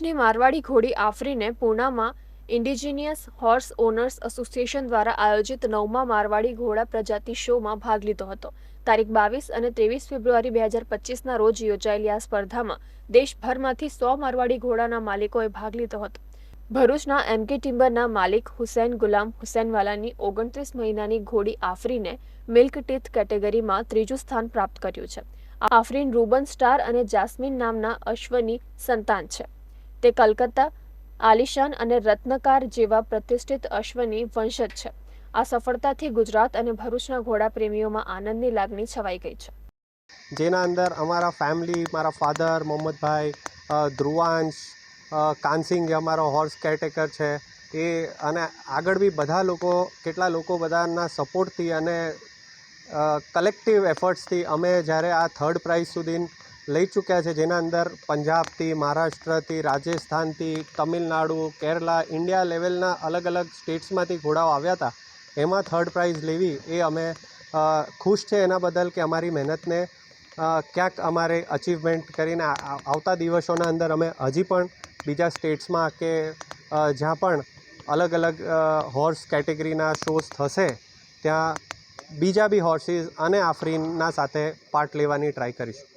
મારવાડી ઘોડી આફરીને પૂનામાં ઇન્ડિજિનિયસ હોર્સ ઓનર્સ એસોસિએશન દ્વારા આયોજિત નવમા મારવાડી ઘોડા પ્રજાતિ શોમાં ભાગ લીધો હતો. તારીખ બાવીસ અને ત્રેવીસ ફેબ્રુઆરી બે હજાર પચીસના રોજ યોજાયેલી આ સ્પર્ધામાં દેશભરમાંથી સો મારવાડી ઘોડાના માલિકોએ ભાગ લીધો હતો. ભરૂચના એમકે ટિમ્બરના માલિક હુસૈન ગુલામ હુસૈનવાલાની ઓગણત્રીસ મહિનાની ઘોડી આફરીને મિલ્ક ટીથ કેટેગરીમાં ત્રીજું સ્થાન પ્રાપ્ત કર્યું છે. આફરીન રૂબન સ્ટાર અને જાસ્મિન નામના અશ્વની સંતાન છે. તે કલકત્તા, આલિશાન અને રત્નકાર જેવા પ્રતિષ્ઠિત અશ્વની વંશજ છે. આ સફળતાથી ગુજરાત અને ભરૂચના ઘોડા પ્રેમીઓમાં આનંદની લાગણી છવાઈ ગઈ છે. જેના અંદર અમારા ફેમિલી મારા ફાધર મોહમ્મદભાઈ ધ્રુવાંશ કાનસિંગ અમારો હોર્સ કેરટેકર છે. એ અને આગળ બી બધા લોકો, કેટલા લોકો બધાના સપોર્ટથી અને કલેક્ટિવ એફર્ટ્સથી અમે જ્યારે આ થર્ડ પ્રાઇઝ સુધી લઈ ચૂક્યા છે, જેના અંદર પંજાબથી, મહારાષ્ટ્રથી, રાજસ્થાનથી, તમિલનાડુ, કેરલા, ઇન્ડિયા લેવલના અલગ અલગ સ્ટેટ્સમાંથી ઘોડાઓ આવ્યા હતા. એમાં થર્ડ પ્રાઇઝ લેવી એ અમે ખુશ છે એના બદલ કે અમારી મહેનતને ક્યાંક અમારે અચીવમેન્ટ કરીને આવતા દિવસોના અંદર અમે હજી પણ બીજા સ્ટેટ્સમાં કે જ્યાં પણ અલગ અલગ હોર્સ કેટેગરીના શોઝ થશે, ત્યાં બીજા બી હોર્સીસ અને આફરીનના સાથે પાર્ટ લેવાની ટ્રાય કરીશું.